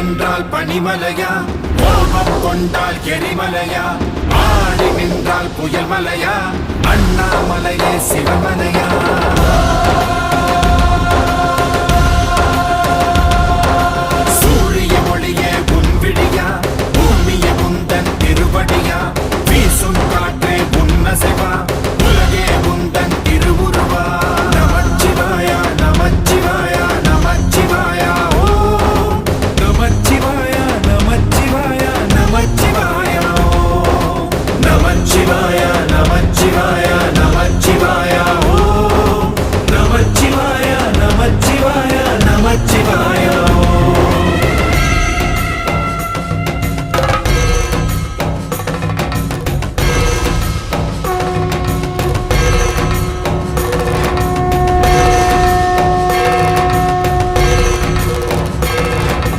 என்றால் பனிமலையா? கோபம் கொண்டால் எரிமலையா ஆடி நின்றால் புயல் மலையா? அண்ணாமலையே சிவமலையா?